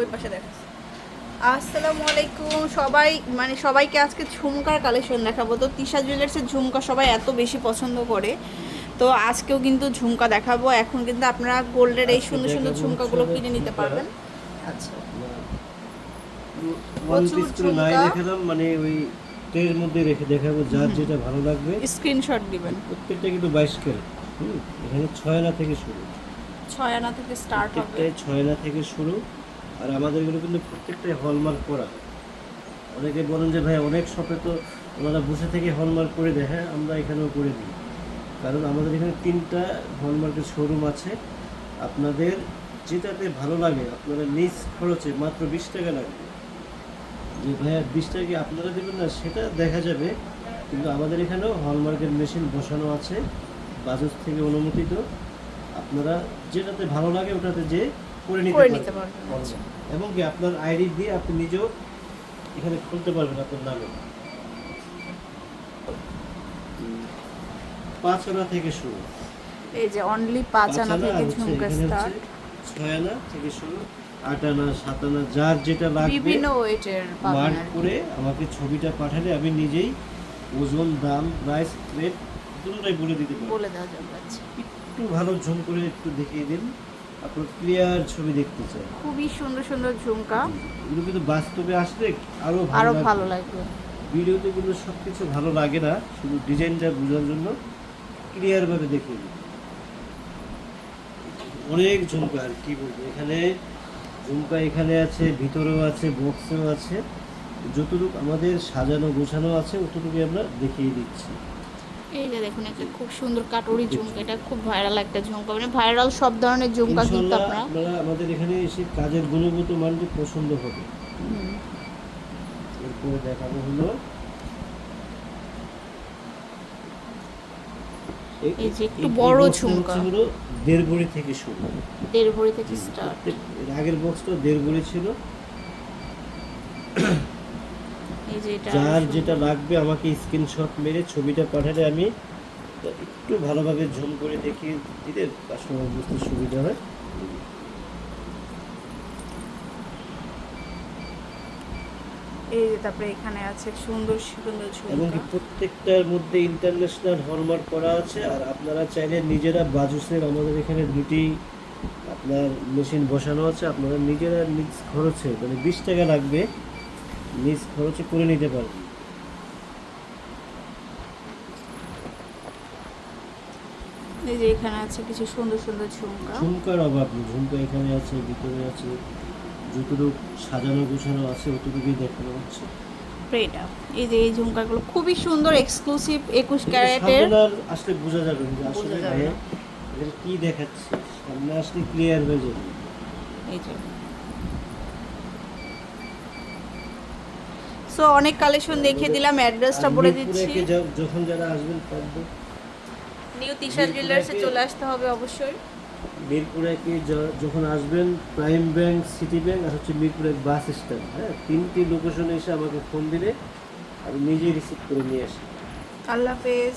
ওই পাশে দেখাচ্ছি আসসালামু আলাইকুম। সবাই মানে সবাইকে আজকে ঝুমকার কালেকশন দেখাবো। তো তিশা জুয়েলার্সের ঝুমকা সবাই এত বেশি পছন্দ করে। তো আজকেও কিন্তু ঝুমকা দেখাবো। এখন কিন্তু আপনারা গোল্ডের এই সুন্দর সুন্দর ঝুমকাগুলো কিনে নিতে পারবেন। আচ্ছা। ওয়ান পিস করে নাই দেখালাম মানে ওই মধ্যে রেখে দেখাবো যার যেটা ভালো লাগবে। স্ক্রিনশট দিবেন। প্রত্যেকটা কিন্তু বাইশ ক্যারেট। এখানে ছয় আনা থেকে শুরু। আনা থেকে স্টার্ট হবে। আনা থেকে শুরু। আর আমাদের এগুলো কিন্তু প্রত্যেকটাই হলমার্ক করা অনেকে বলেন যে, ভাই, অনেক শপে তো ওনারা বসে থেকে হলমার্ক করে দেয়। হ্যাঁ আমরা এখানেও করে দিই। কারণ আমাদের এখানে তিনটা হলমার্কের শোরুম আছে। আপনাদের যেটাতে ভালো লাগে, আপনারা নিজ খরচে মাত্র বিশ টাকা লাগবে। যে, ভাইয়া, বিশ টাকা আপনারা দেবেন না? সেটা দেখা যাবে। কিন্তু আমাদের এখানেও হলমার্কের মেশিন বসানো আছে। বাজাজ থেকে অনুমোদিত। আপনারা যেটাতে ভালো লাগে ওটাতে যে করে নিতে পারবেন পারবেন, আচ্ছা। এবং কি আপনার আইডি দিয়ে আপনি নিজেও এখানে খুলতে পারবেন আপনার নামে? পাঁচ আনা থেকে শুরু। এই যে অনলি পাঁচ আনা থেকে ঝুমকা স্টার্ট ছয় আনা থেকে শুরু আট আনা সাত আনা যার যেটা লাগবে বিভিন্ন ওয়েটের মার্ক করে আমাকে ছবিটা পাঠালে আমি নিজেই ওজন দাম প্রাইস রেট দুটোটাই বলে দিতে পারব। বলে দেওয়া যাবে আচ্ছা। একটু ভালো ঝুম করে একটু দেখিয়ে দিন। আপনার ক্লিয়ার ছবি দেখতে চাই। খুবই সুন্দর সুন্দর ঝুমকা। এগুলো কিন্তু বাস্তবে আসলে আরও আরও ভালো লাগবে। ভিডিওতে কিন্তু সব কিছু ভালো লাগে না শুধু ডিজাইনটা বোঝার জন্য ক্লিয়ার ভাবে দেখিয়ে দিই অনেক ঝুমকা আর কি বলব এখানে ঝুমকা এখানে আছে ভিতরেও আছে বক্সেও আছে। যতটুকু আমাদের সাজানো গোছানো আছে অতটুকু আমরা দেখিয়ে দিচ্ছি। এই যে দেখুন একটা খুব সুন্দর কাটুরি ঝুমকা এটা খুব ভাইরাল একটা ঝুমকা মানে ভাইরাল সব ধরনের ঝুমকা কিন্তু আপনারা আমাদের এখানে এসে কাজের গুণগত মানটি পছন্দ হবে। এরপরে দেখাবো হলো এই যে একটু বড় ঝুমকা। হলো দেড় ভরি থেকে শুরু। দেড় ভরি থেকে স্টার্ট আগের বক্সটা দেড় ভরি ছিল। যার যেটা লাগবে আমাকে স্ক্রিনশট মেরে ছবিটা পাঠালে আমি একটু ভালোভাবে ঝুম করে দেখিয়ে দিলে কাস্টমার বুঝতে সুবিধা হয়। এই যে তারপরে এখানে আছে সুন্দর সুন্দর এবং কি প্রত্যেকটার মধ্যে ইন্টারন্যাশনাল হলমার্ক করা আছে আর আপনারা চাইলে নিজেরা বাজুসের আমাদের এখানে দুটি আপনার মেশিন বসানো আছে আপনারা নিজেরা নিজ খরচে মানে বিশ টাকা লাগবে। নিজ খরচে করে নিতে পারবেন এই যে এখানে আছে কিছু সুন্দর সুন্দর ঝুমকা। ঝুমকার অভাব নেই। ঝুমকা এখানে আছে ভিতরে আছে যতটুকু সাজানো গোছানো আছে অতটুকুই দেখানো হচ্ছে। এটা এই যে এই ঝুমকাগুলো খুবই সুন্দর এক্সক্লুসিভ একুশ ক্যারেটের। আসলে বোঝা যাবে যে আসলে কি দেখাচ্ছে। সামনে আসলে ক্লিয়ার হয়ে যাবে। এই যে সো অনেক কালেকশন দেখিয়ে দিলাম অ্যাড্রেসটা বলে দিচ্ছি। যখন যারা আসবেন নিউ তিশার জুয়েলার্সে চলে আসতে হবে অবশ্যই। মিরপুরে কি যখন আসবেন প্রাইম ব্যাংক সিটি ব্যাংক আর হচ্ছে মিরপুরে বাস স্ট্যান্ড হ্যাঁ? তিনটি লোকেশনে এসে আমাকে ফোন দিলে আমি নিজেই রিসিভ করে নিয়ে আসি। আল্লাহ হাফেজ।